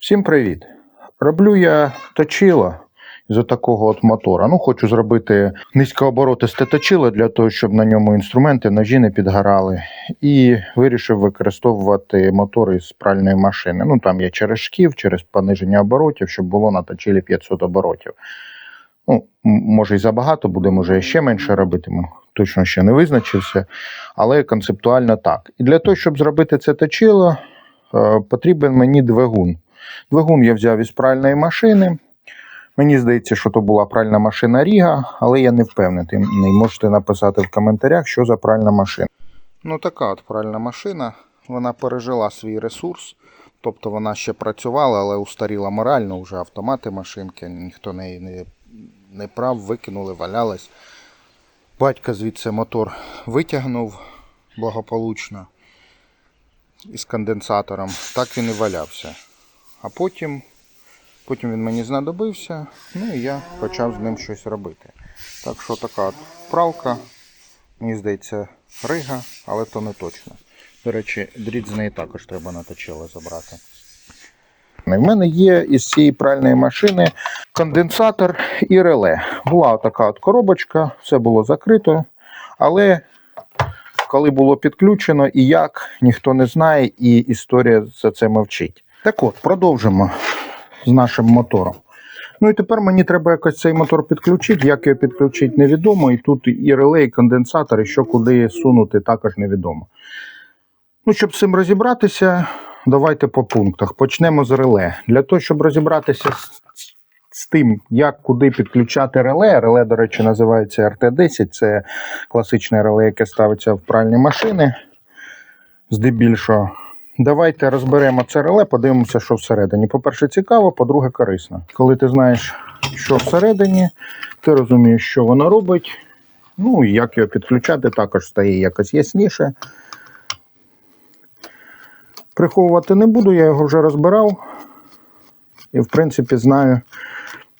Всім привіт! Роблю я точило з такого от мотора. Ну, хочу зробити низькооборотисте точило для того, щоб на ньому інструменти, ножі не підгорали. І вирішив використовувати мотор із пральної машини. Ну, там є через шків, через пониження оборотів, щоб було на точилі 500 оборотів. Ну, може і забагато буде, може ще менше робитиму. Точно ще не визначився, але концептуально так. І для того, щоб зробити це точило, е, потрібен мені двигун. Двигун я взяв із пральної машини. Мені здається, що то була пральна машина Ріга, але я не впевнений. Можете написати в коментарях, що за пральна машина. Ну, така от пральна машина. Вона пережила свій ресурс. Тобто вона ще працювала, але устаріла морально, вже автомати машинки, ніхто неї не, не прав, викинули, валялась. Батько звідси мотор витягнув благополучно із конденсатором. Так він і валявся. А потім, потім він мені знадобився, ну і я почав з ним щось робити. Так що така от мені здається, рига, але то не точно. До речі, дріт з неї також треба на точило забрати. У мене є із цієї пральної машини конденсатор і реле. Була така от коробочка, все було закрито, але коли було підключено і як, ніхто не знає, і історія за це мовчить. Так от, продовжимо з нашим мотором. Ну і тепер мені треба якось цей мотор підключити. Як його підключити, невідомо. І тут і реле, і конденсатор, і що куди сунути, також невідомо. Ну, щоб з цим розібратися, давайте по пунктах. Почнемо з реле. Для того, щоб розібратися з, з тим, як куди підключати реле. Реле, до речі, називається RT10. Це класичне реле, яке ставиться в пральні машини. Здебільшого. Давайте розберемо це реле, подивимося, що всередині. По-перше, цікаво, по-друге, корисно. Коли ти знаєш, що всередині, ти розумієш, що воно робить. Ну і як його підключати, також стає якось ясніше. Приховувати не буду, я його вже розбирав. І, в принципі, знаю,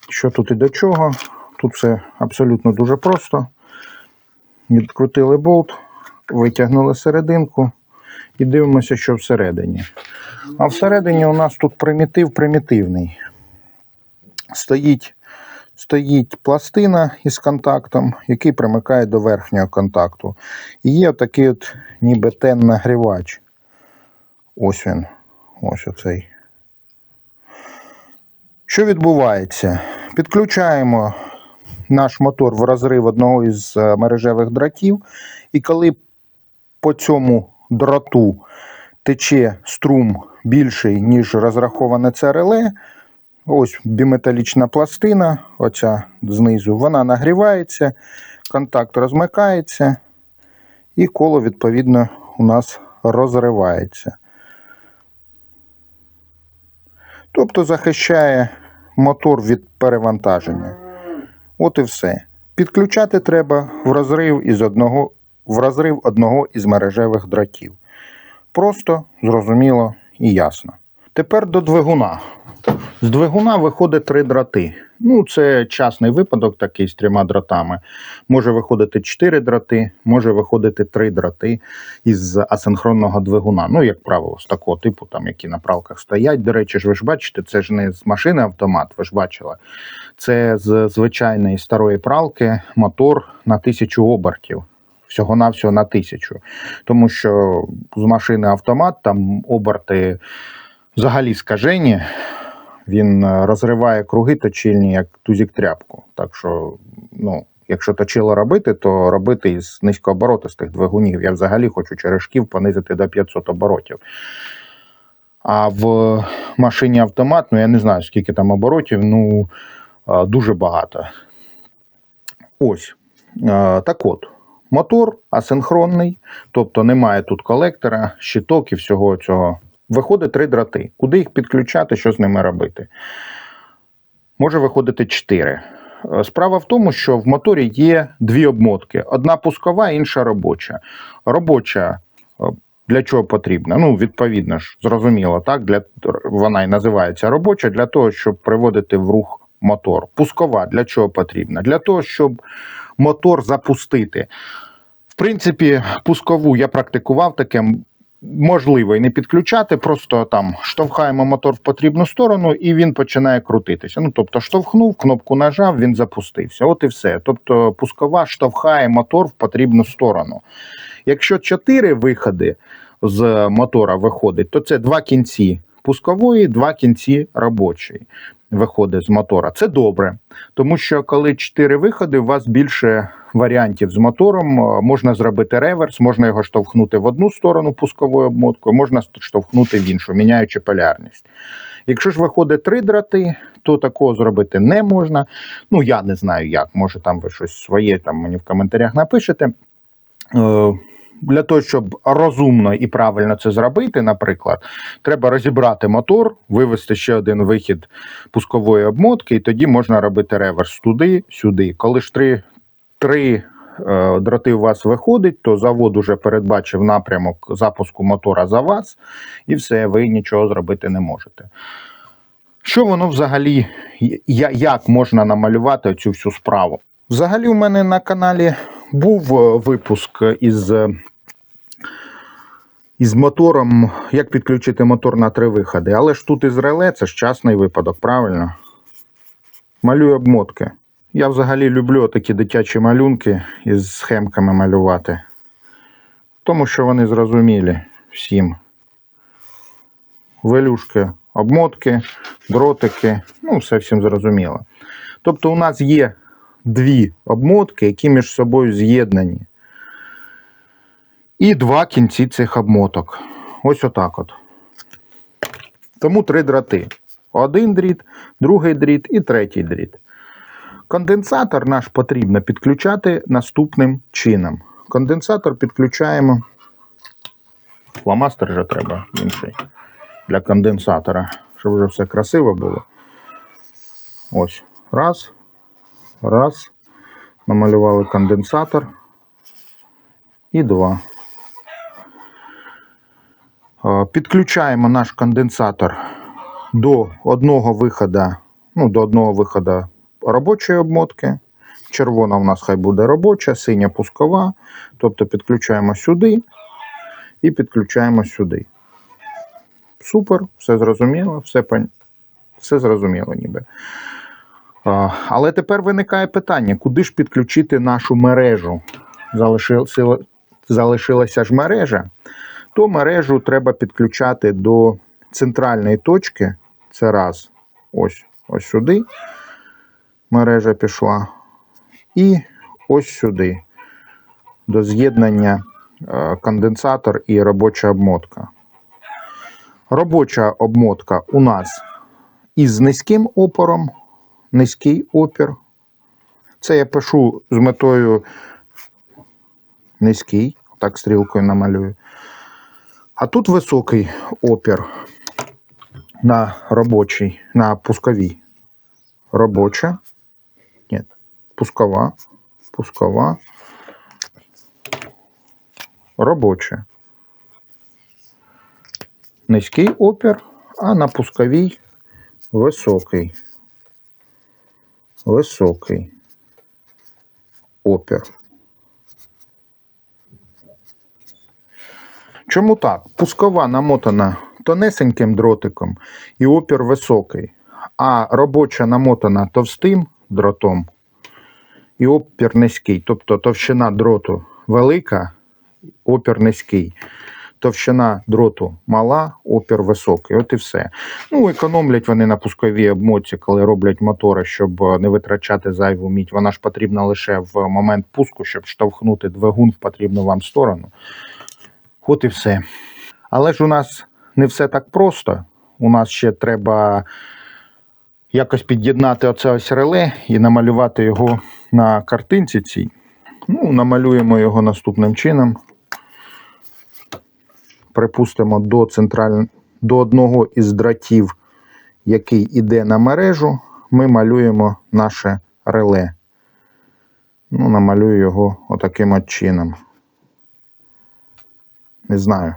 що тут і до чого. Тут все абсолютно дуже просто. Відкрутили болт, витягнули серединку і дивимося, що всередині. А всередині у нас тут примітив примітивний. Стоїть, стоїть пластина із контактом, який примикає до верхнього контакту. І є такий от ніби тен-нагрівач. Ось він. Ось оцей. Що відбувається? Підключаємо наш мотор в розрив одного із е, мережевих дротів, і коли по цьому дроту тече струм більший, ніж розраховане це реле, ось біметалічна пластина, оця знизу, вона нагрівається, контакт розмикається, і коло, відповідно, у нас розривається. Тобто захищає мотор від перевантаження. От і все. Підключати треба в розрив із одного, в розрив одного із мережевих дротів. Просто, зрозуміло і ясно. Тепер до двигуна. З двигуна виходить три дроти. Ну, це частний випадок такий з трьома дротами. Може виходити чотири дроти, може виходити три дроти із асинхронного двигуна. Ну, як правило, з такого типу, там, які на пралках стоять. До речі, ж ви ж бачите, це ж не з машини автомат, ви ж бачили. Це з звичайної старої пралки мотор на тисячу обертів. Всього-навсього на тисячу. Тому що з машини автомат там оберти взагалі скажені. Він е, розриває круги точильні, як тузік тряпку. Так що, ну, якщо точило робити, то робити із низькооборотистих двигунів. Я взагалі хочу через шків понизити до 500 оборотів. А в машині автомат, ну я не знаю, скільки там оборотів, ну е, дуже багато. Ось. Е, Так от, мотор асинхронний, тобто немає тут колектора, щиток і всього цього. Виходить три дроти. Куди їх підключати, що з ними робити? Може виходити чотири. Е, Справа в тому, що в моторі є дві обмотки: одна пускова, інша робоча. Робоча е, для чого потрібна? Ну, відповідно ж, зрозуміло, так? Для, вона і називається робоча для того, щоб приводити в рух мотор. Пускова для чого потрібна? Для того, щоб мотор запустити. В принципі, пускову я практикував таке. можливо і не підключати, просто там штовхаємо мотор в потрібну сторону, і він починає крутитися. Ну, тобто, штовхнув, кнопку нажав, він запустився. От і все. Тобто, пускова штовхає мотор в потрібну сторону. Якщо чотири виходи з мотора виходить, то це два кінці пускової, два кінці робочої. Виходить з мотора. Це добре, тому що коли чотири виходи, у вас більше варіантів з мотором. Е, Можна зробити реверс, можна його штовхнути в одну сторону пусковою обмоткою, можна штовхнути в іншу, міняючи полярність. Якщо ж виходить три дроти, то такого зробити не можна. Ну, я не знаю як. Може, там ви щось своє там мені в коментарях напишете. Для того, щоб розумно і правильно це зробити, наприклад, треба розібрати мотор, вивести ще один вихід пускової обмотки, і тоді можна робити реверс туди, сюди. Коли ж три, три е, дроти у вас виходить, то завод уже передбачив напрямок запуску мотора за вас, і все, ви нічого зробити не можете. Що воно взагалі, як можна намалювати цю всю справу? Взагалі, у мене на каналі був е, випуск із, із мотором, як підключити мотор на три виходи. Але ж тут із реле це ж частний випадок, правильно? Малюю обмотки. Я взагалі люблю такі дитячі малюнки із схемками малювати. Тому що вони зрозумілі всім. Велюшки, обмотки, дротики, ну, все всім зрозуміло. Тобто, у нас є дві обмотки, які між собою з'єднані. І два кінці цих обмоток. Ось отак от. Тому три дроти. Один дріт, другий дріт і третій дріт. Конденсатор наш потрібно підключати наступним чином. Конденсатор підключаємо. Фломастер вже треба інший для конденсатора, щоб вже все красиво було. Ось. Раз. Раз. Намалювали конденсатор. І два. Е, Підключаємо наш конденсатор до одного виходу, ну, до одного виходу робочої обмотки. Червона у нас хай буде робоча, синя пускова. Тобто підключаємо сюди і підключаємо сюди. Супер, все зрозуміло, все, все зрозуміло ніби. Але тепер виникає питання, куди ж підключити нашу мережу? Залишилася ж мережа, то мережу треба підключати до центральної точки. Це раз. Ось, ось сюди. Мережа пішла. І ось сюди. До з'єднання е, конденсатор і робоча обмотка. Робоча обмотка у нас із низьким опором, низький опір. Це я пишу з метою низький, так стрілкою намалюю. А тут високий опір на робочий, на пусковій. Робоча. Ні, пускова, пускова. Робоча. Низький опір, а на пусковій високий. Високий опір. Чому так? Пускова намотана тонесеньким дротиком і опір високий, а робоча намотана товстим дротом і опір низький. Тобто товщина дроту велика, опір низький. Товщина дроту мала, опір високий. От і все. Ну, економлять вони на пусковій обмотці, коли роблять мотори, щоб е, не витрачати зайву мідь. Вона ж потрібна лише в момент пуску, щоб штовхнути двигун в потрібну вам сторону. От і все. Але ж у нас не все так просто. У нас ще треба якось під'єднати оце ось реле і намалювати його на картинці цій. Ну, намалюємо його наступним чином. Припустимо, до централь... до одного із дратів, який іде на мережу, ми малюємо наше реле. Ну, намалюю його отаким от чином. Не знаю.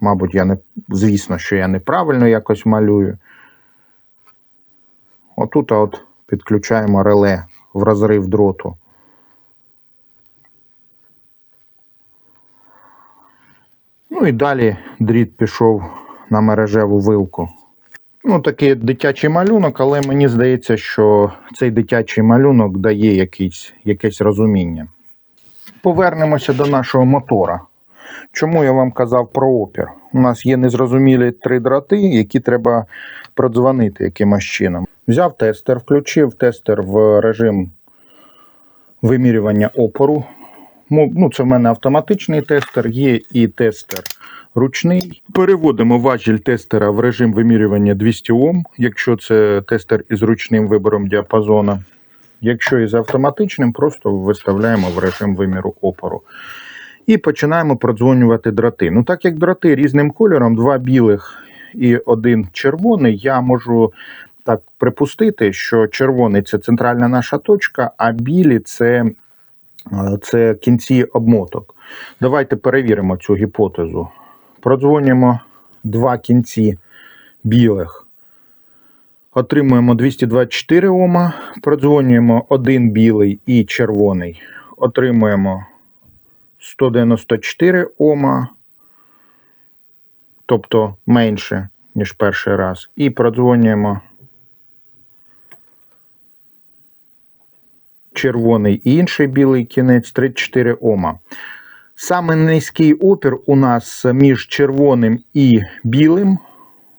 Мабуть, я не. Звісно, що я неправильно якось малюю. Отут от підключаємо реле в розрив дроту. Ну і далі дріт пішов на мережеву вилку. Ну, такий дитячий малюнок, але мені здається, що цей дитячий малюнок дає якийсь, якесь розуміння. Повернемося до нашого мотора. Чому я вам казав про опір? У нас є незрозумілі три дроти, які треба продзвонити якимось чином. Взяв тестер, включив тестер в режим вимірювання опору. Ну, це в мене автоматичний тестер, є і тестер ручний. Переводимо важіль тестера в режим вимірювання 200 Ом, якщо це тестер із ручним вибором діапазону. Якщо із автоматичним, просто виставляємо в режим виміру опору. І починаємо продзвонювати дроти. Ну, так як дроти різним кольором, два білих і один червоний, я можу так припустити, що червоний це центральна наша точка, а білі це, е, це кінці обмоток. Давайте перевіримо цю гіпотезу. Продзвонюємо два кінці білих. Отримуємо 224 Ома, продзвонюємо один білий і червоний. Отримуємо 194 Ома, тобто менше, ніж перший раз. І продзвонюємо червоний і інший білий кінець 34 Ома. Саме низький опір у нас між червоним і білим,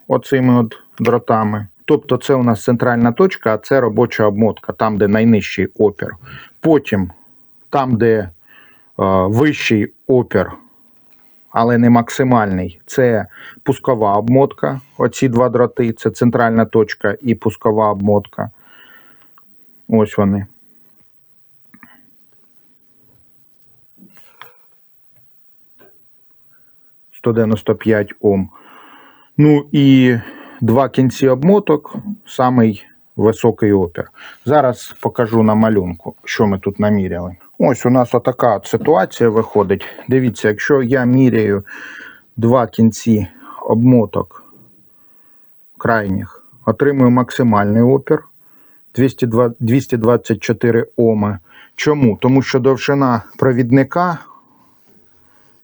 оцими от дротами. Тобто це у нас центральна точка, а це робоча обмотка, там, де найнижчий опір. Потім, там, де вищий опір, але не максимальний, це пускова обмотка. Оці два дроти це центральна точка і пускова обмотка. Ось вони. – 195 Ом. Ну і два кінці обмоток, самий високий опір. Зараз покажу на малюнку, що ми тут наміряли. Ось у нас отака от ситуація виходить. Дивіться, якщо я міряю два кінці обмоток крайніх, отримую максимальний опір 224 Оми. Чому? Тому що довжина провідника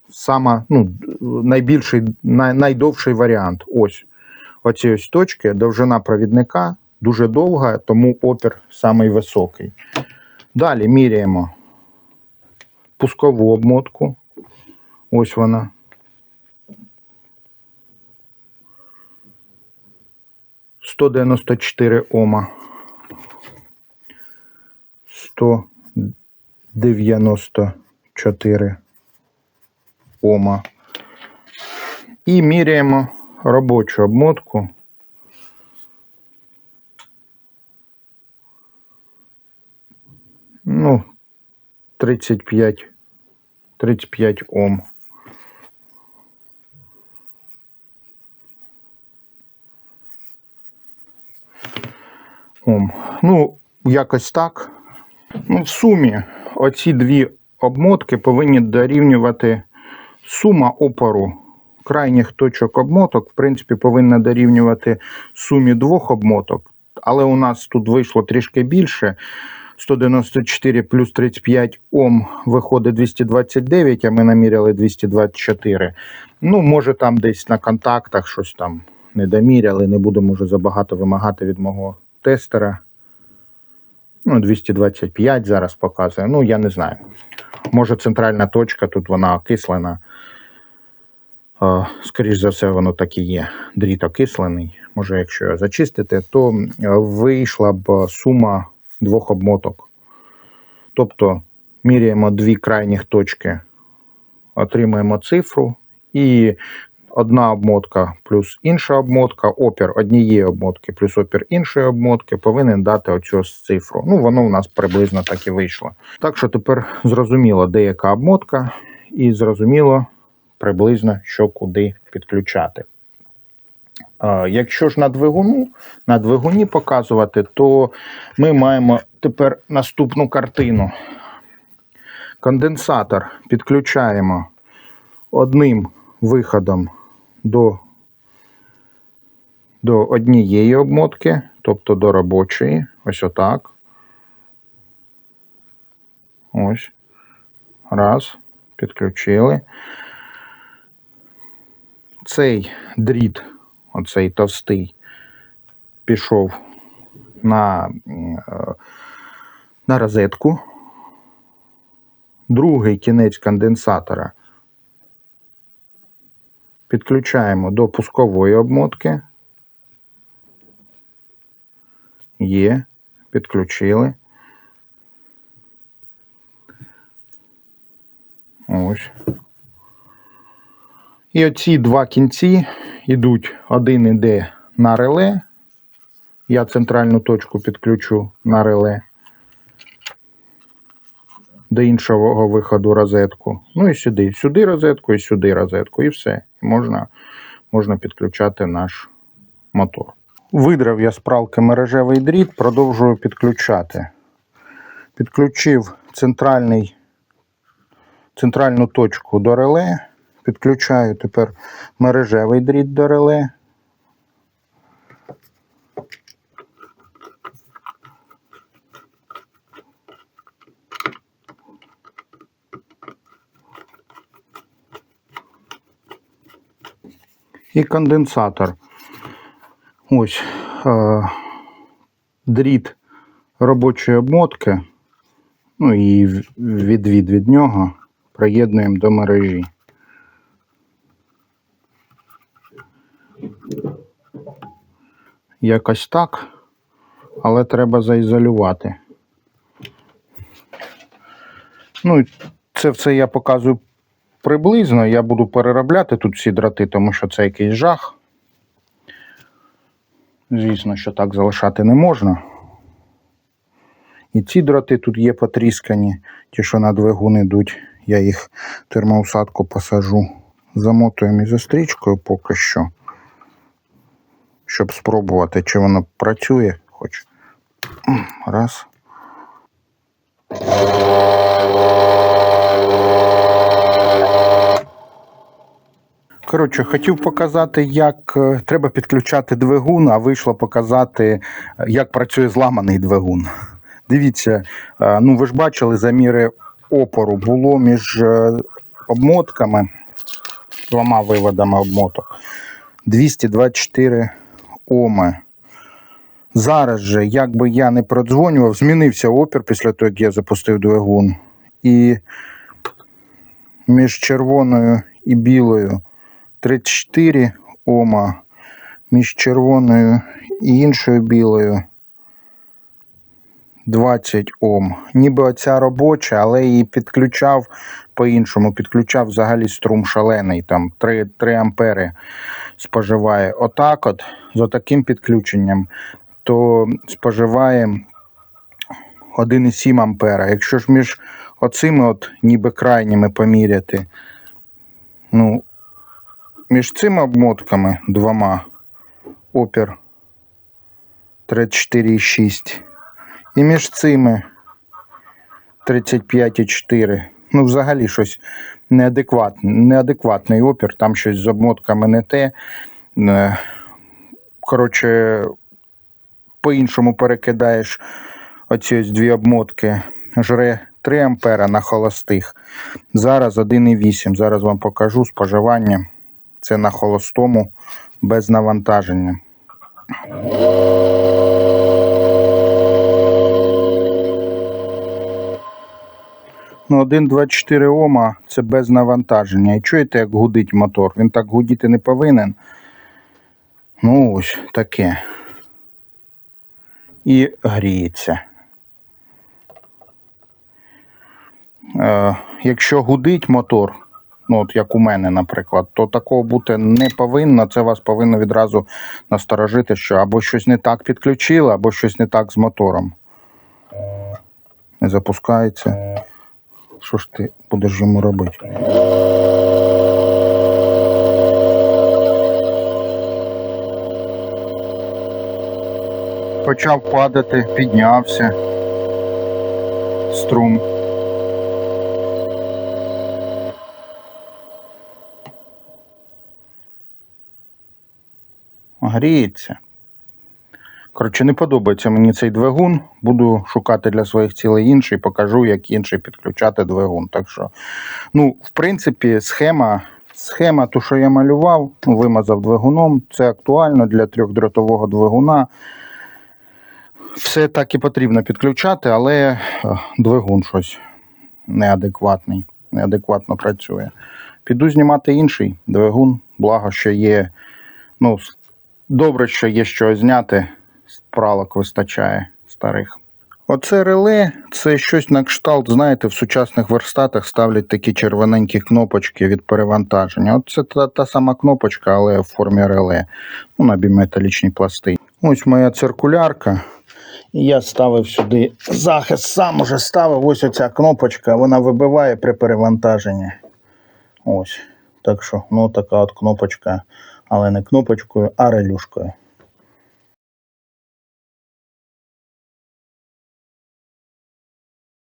сама, ну, найбільший, най, найдовший варіант. Ось оці ось точки, довжина провідника дуже довга, тому опір самий високий. Далі міряємо пускову обмотку. Ось вона. Сто дев'яносто чотири Ома. Сто дев'яносто чотири Ома. І міряємо робочу обмотку. Ну, 35, 35 Ом. Ом. Ну, якось так. Ну, в сумі оці дві обмотки повинні дорівнювати сума опору крайніх точок обмоток, в принципі, повинна дорівнювати сумі двох обмоток, але у нас тут вийшло трішки більше. 194 плюс 35 Ом виходить 229, а ми наміряли 224. Ну, може, там десь на контактах щось там не доміряли, не будемо вже забагато вимагати від мого тестера. Ну, 225 зараз показує. Ну, я не знаю. Може, центральна точка, тут вона окислена. Скоріш за все, воно так і є. Дріт окислений. Може, якщо його зачистити, то вийшла б сума двох обмоток. Тобто міряємо дві крайніх точки, отримуємо цифру, і одна обмотка плюс інша обмотка, опір однієї обмотки плюс опір іншої обмотки повинен дати оцю цифру. Ну, воно у нас приблизно так і вийшло. Так що тепер зрозуміло, де яка обмотка, і зрозуміло приблизно, що куди підключати. Якщо ж на двигуну, на двигуні показувати, то ми маємо тепер наступну картину. Конденсатор підключаємо одним виходом до, до однієї обмотки, тобто до робочої. Ось отак. Ось. Раз. Підключили. цей дріт, оцей товстий, пішов на, е, на розетку. Другий кінець конденсатора підключаємо до пускової обмотки. Є, підключили. Ось. І оці два кінці йдуть, один іде на реле. Я центральну точку підключу на реле до іншого виходу розетку. Ну і сюди. Сюди розетку і сюди розетку. І все. І можна, можна підключати наш мотор. Видрав я з пралки мережевий дріт, продовжую підключати. Підключив центральний, центральну точку до реле. Підключаю тепер мережевий дріт до реле. І конденсатор. Ось е, дріт робочої обмотки. Ну і відвід від нього приєднуємо до мережі. Якось так, але треба заізолювати. Ну, і це все я показую приблизно. Я буду переробляти тут всі дроти, тому що це якийсь жах. Звісно, що так залишати не можна. І ці дроти тут є потріскані, ті, що на двигун йдуть. Я їх термоусадку посажу. Замотуємо ізострічкою поки що. Щоб спробувати, чи воно працює хоч. Раз. Коротше, хотів показати, як е, треба підключати двигун, а вийшло показати, е, як працює зламаний двигун. Дивіться, е, ну ви ж бачили заміри опору було між обмотками, двома виводами обмоток 224 оми. Зараз же, як би я не продзвонював, змінився опір після того, як я запустив двигун. І між червоною і білою 34 ома, між червоною і іншою білою 20 Ом.Ніби оця робоча, але її підключав по-іншому. Підключав взагалі струм шалений, там 3, 3 ампери споживає. Отак от, з отаким підключенням, то споживає 1,7 ампера. Якщо ж між оцими от ніби крайніми поміряти, ну, між цими обмотками двома опір 34,6 і між цими 35,4. Ну, взагалі щось неадекватне, неадекватний опір, там щось з обмотками не те. Е, Коротше, по-іншому перекидаєш оці ось дві обмотки. Жре 3 ампера на холостих. Зараз 1,8. Зараз вам покажу споживання. Це на холостому без навантаження. Ну, 1,24 Ома це без навантаження. І чуєте, як гудить мотор? Він так гудіти не повинен. Ну, ось таке. І гріється. Е, якщо гудить мотор, ну от як у мене, наприклад, то такого бути не повинно. Це вас повинно відразу насторожити, що або щось не так підключили, або щось не так з мотором. Не запускається. Що ж ти будеш йому робити? Почав падати, піднявся. Струм. Гріється. Коротше, не подобається мені цей двигун. Буду шукати для своїх цілей інший, покажу, як інший підключати двигун. Так що, ну, в принципі, схема Схема, ту, що я малював, вимазав двигуном. Це актуально для трьохдротового двигуна. Все так і потрібно підключати, але е, двигун щось неадекватний, неадекватно працює. Піду знімати інший двигун, благо, що є. Ну, добре, що є що зняти, пралок вистачає старих. Оце реле це щось на кшталт, знаєте, в сучасних верстатах ставлять такі червоненькі кнопочки від перевантаження. От це та, та сама кнопочка, але в формі реле. Ну, на біметалічній пластині. Ось моя циркулярка. І я ставив сюди захист, сам уже ставив. Ось оця кнопочка, вона вибиває при перевантаженні. Ось. Так що, ну така от кнопочка, але не кнопочкою, а релюшкою.